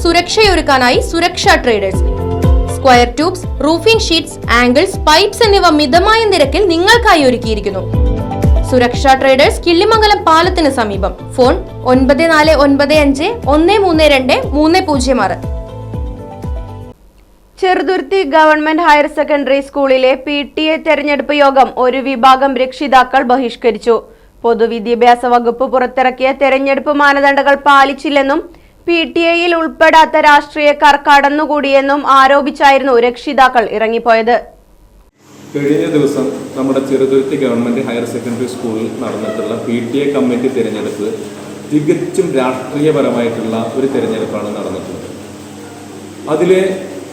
സുരക്ഷയൊരുക്കാനായി Suraksha traders square tubes roofing sheets angles pipes എന്നിവ മിതമായ നിരക്കിൽ നിങ്ങൾക്കായി ഒരുക്കിയിരിക്കുന്നു. സുരക്ഷാ ട്രേഡേഴ്സ് കിള്ളിമംഗലം പാലത്തിന് സമീപം. ഫോൺ ഒൻപത് നാല് ഒൻപത് അഞ്ച് ഒന്ന് മൂന്ന് രണ്ട് മൂന്ന് പൂജ്യം ആറ്. ചെറുതുരുത്തി ഗവൺമെന്റ് ഹയർ സെക്കൻഡറി സ്കൂളിലെ പി ടി എ തെരഞ്ഞെടുപ്പ് യോഗം ഒരു വിഭാഗം രക്ഷിതാക്കൾ ബഹിഷ്കരിച്ചു. പൊതുവിദ്യാഭ്യാസ വകുപ്പ് പുറത്തിറക്കിയ തെരഞ്ഞെടുപ്പ് മാനദണ്ഡങ്ങൾ പാലിച്ചില്ലെന്നും പി ടി എയിൽ ഉൾപ്പെടാത്ത രാഷ്ട്രീയക്കാർ കടന്നുകൂടിയെന്നും ആരോപിച്ചായിരുന്നു രക്ഷിതാക്കൾ ഇറങ്ങിപ്പോയത്. കഴിഞ്ഞ ദിവസം നമ്മുടെ ചെറുതുരുത്തി ഗവൺമെന്റ് ഹയർ സെക്കൻഡറി സ്കൂളിൽ നടന്നിട്ടുള്ള പി ടി എ കമ്മിറ്റി തിരഞ്ഞെടുപ്പ് തികച്ചും രാഷ്ട്രീയപരമായിട്ടുള്ള ഒരു തിരഞ്ഞെടുപ്പാണ് നടന്നിട്ടുള്ളത്. അതിലെ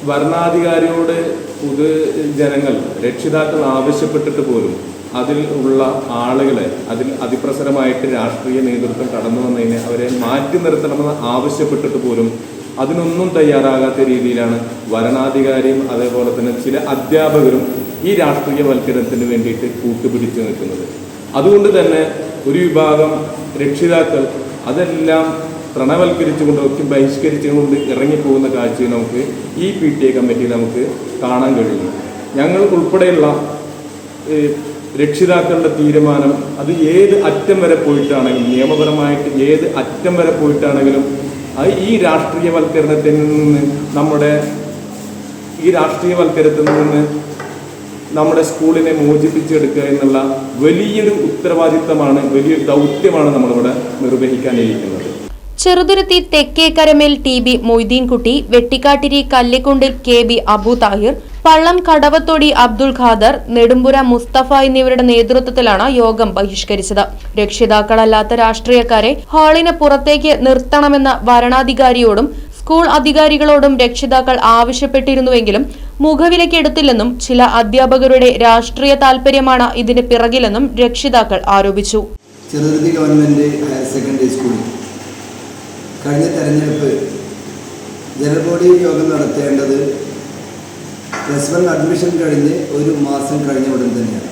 ഭരണാധികാരിയോട് പൊതുജനങ്ങൾ രക്ഷിതാക്കൾ ആവശ്യപ്പെട്ടിട്ട് പോലും അതിൽ ഉള്ള ആളുകളെ അതിൽ അതിപ്രസരമായിട്ട് രാഷ്ട്രീയ നേതൃത്വം കടന്നു വന്നതിനെ അവരെ മാറ്റി നിർത്തണമെന്ന് ആവശ്യപ്പെട്ടിട്ട് പോലും അതിനൊന്നും തയ്യാറാകാത്ത രീതിയിലാണ് വരണാധികാരിയും അതേപോലെ തന്നെ ചില അധ്യാപകരും ഈ രാഷ്ട്രീയവൽക്കരണത്തിന് വേണ്ടിയിട്ട് കൂട്ടുപിടിച്ച് നിൽക്കുന്നത്. അതുകൊണ്ട് തന്നെ ഒരു വിഭാഗം രക്ഷിതാക്കൾ അതെല്ലാം പ്രണവൽക്കരിച്ചുകൊണ്ട് ഒക്കെ ബഹിഷ്കരിച്ചുകൊണ്ട് ഇറങ്ങിപ്പോകുന്ന കാഴ്ചയെ നമുക്ക് ഈ പി ടി എ കമ്മിറ്റിയിൽ നമുക്ക് കാണാൻ കഴിയും ഞങ്ങൾ ഉൾപ്പെടെയുള്ള രക്ഷിതാക്കളുടെ തീരുമാനം അത് ഏത് അറ്റം വരെ പോയിട്ടാണെങ്കിലും നിയമപരമായിട്ട് ഏത് അറ്റം വരെ പോയിട്ടാണെങ്കിലും അത് ഈ രാഷ്ട്രീയവൽക്കരണത്തിൽ നിന്ന് നമ്മുടെ ഈ രാഷ്ട്രീയവൽക്കരണത്തിൽ നിന്ന് നമ്മുടെ സ്കൂളിനെ മോചിപ്പിച്ചെടുക്കുക എന്നുള്ള വലിയൊരു ഉത്തരവാദിത്തമാണ് വലിയൊരു ദൗത്യമാണ് നമ്മളിവിടെ നിർവഹിക്കാനിരിക്കുന്നത്. Cheruthuruthy Thekkekaramel T B Moideenkutty Vettikkattiri Kallikkundil K B Abu Thahir Pallam Kadavathodi Abdul Khader Nedumpura Musthafa എന്നിവരുടെ നേതൃത്വത്തിലാണ് യോഗം ബഹിഷ്കരിച്ചത്. രക്ഷിതാക്കളല്ലാത്ത രാഷ്ട്രീയക്കാരെ ഹാളിന് പുറത്തേക്ക് നിർത്തണമെന്ന വരണാധികാരിയോടും സ്കൂൾ അധികാരികളോടും രക്ഷിതാക്കൾ ആവശ്യപ്പെട്ടിരുന്നുവെങ്കിലും മുഖവിലക്കെടുത്തില്ലെന്നും ചില അധ്യാപകരുടെ രാഷ്ട്രീയ താൽപര്യമാണ് ഇതിന് പിറകിലെന്നും രക്ഷിതാക്കൾ ആരോപിച്ചു. ചെറുതുരുത്തി ഗവൺമെന്റ് ഹയർ സെക്കൻഡറി സ്കൂളിൽ കഴിഞ്ഞ തെരഞ്ഞെടുപ്പ് ജനറൽ ബോഡി യോഗം നടത്തേണ്ടത് പ്ലസ് വൺ അഡ്മിഷൻ കഴിഞ്ഞ് ഒരു മാസം കഴിഞ്ഞ ഉടൻ തന്നെയാണ്.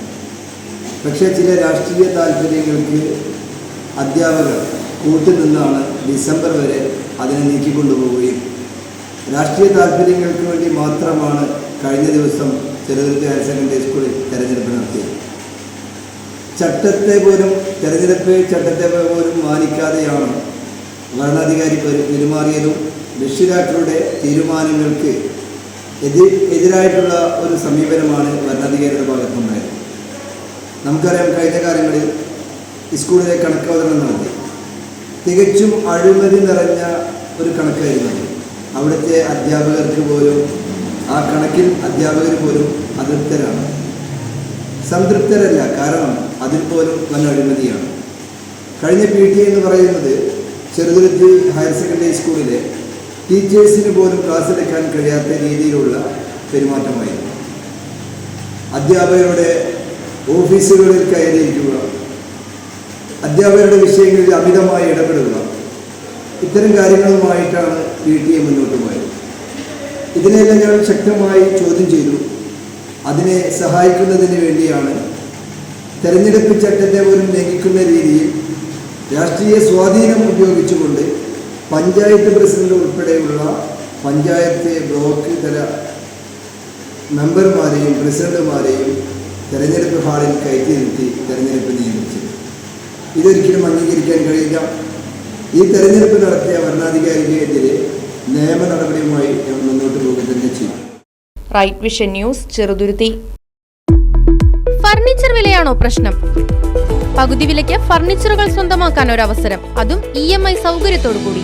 പക്ഷേ ചില രാഷ്ട്രീയ താല്പര്യങ്ങൾക്ക് അധ്യാപകർ കൂട്ടുനിന്നാണ് ഡിസംബർ വരെ അതിനെ നീക്കിക്കൊണ്ടുപോവുകയും. രാഷ്ട്രീയ താല്പര്യങ്ങൾക്ക് വേണ്ടി മാത്രമാണ് കഴിഞ്ഞ ദിവസം ചെറുതുരുത്തി ഹയർ സെക്കൻഡറി സ്കൂളിൽ തെരഞ്ഞെടുപ്പ് നടത്തിയത്. ചട്ടത്തെ പോലും തെരഞ്ഞെടുപ്പ് ചട്ടത്തെ പോലും മാനിക്കാതെയാണ് ഭരണാധികാരി പെരു- പെരുമാറിയതും രക്ഷിതാക്കളുടെ തീരുമാനങ്ങൾക്ക് എതിർ എതിരായിട്ടുള്ള ഒരു സമീപനമാണ് ഭരണാധികാരിയുടെ ഭാഗത്തുണ്ടായത്. നമുക്കറിയാം കഴിഞ്ഞ കാലങ്ങളിൽ സ്കൂളിലെ കണക്കവതരണം നടത്തി. തികച്ചും അഴിമതി നിറഞ്ഞ ഒരു കണക്കായിരുന്നു. അവിടുത്തെ അധ്യാപകർക്ക് പോലും ആ കണക്കിൽ അധ്യാപകർ പോലും അതൃപ്തരാണ്. സംതൃപ്തരല്ല കാരണം അതിൽ പോലും വൻ അഴിമതിയാണ്. കഴിഞ്ഞ പി ടി എന്ന് പറയുന്നത് ചെറുതുരുത്തി ഹയർ സെക്കൻഡറി സ്കൂളിലെ ടീച്ചേഴ്സിന് പോലും ക്ലാസ് എടുക്കാൻ കഴിയാത്ത രീതിയിലുള്ള പെരുമാറ്റമായിരുന്നു. അധ്യാപകരുടെ ഓഫീസുകളിൽ കയറിയിരിക്കുക അധ്യാപകരുടെ വിഷയങ്ങളിൽ അമിതമായി ഇടപെടുക ഇത്തരം കാര്യങ്ങളുമായിട്ടാണ് പി ടി എ മുന്നോട്ട് പോയത്. ഇതിനെല്ലാം ഞങ്ങൾ ശക്തമായി ചോദ്യം ചെയ്തു. അതിനെ സഹായിക്കുന്നതിന് വേണ്ടിയാണ് തെരഞ്ഞെടുപ്പ് ചട്ടത്തെ പോലും ലംഘിക്കുന്ന രീതിയിൽ രാഷ്ട്രീയ സ്വാധീനം ഉപയോഗിച്ചുകൊണ്ട് പഞ്ചായത്ത് പ്രസിഡന്റ് ഉൾപ്പെടെയുള്ള പഞ്ചായത്ത് ബ്ലോക്ക് തല മെമ്പർമാരെയും പ്രസിഡന്റുമാരെയും തെരഞ്ഞെടുപ്പ് ഹാളിൽ കയറ്റി നിർത്തി തെരഞ്ഞെടുപ്പ് നിയമിച്ചത് ഇതൊരിക്കലും അംഗീകരിക്കാൻ കഴിയില്ല. ഈ തെരഞ്ഞെടുപ്പ് നടത്തിയ ഭരണാധികാരിക്കെതിരെ നിയമ നടപടിയുമായി ഞങ്ങൾ മുന്നോട്ട് പോകുക തന്നെ ചെയ്യും. Right vision news Cheruthuruthy. Furniture വിലയാണോ പ്രശ്നം? പകുതി വിലയ്ക്ക് ഫർണിച്ചറുകൾ സ്വന്തമാക്കാൻ ഒരു അവസരം അതും ഇ എം ഐ സൗകര്യത്തോടു കൂടി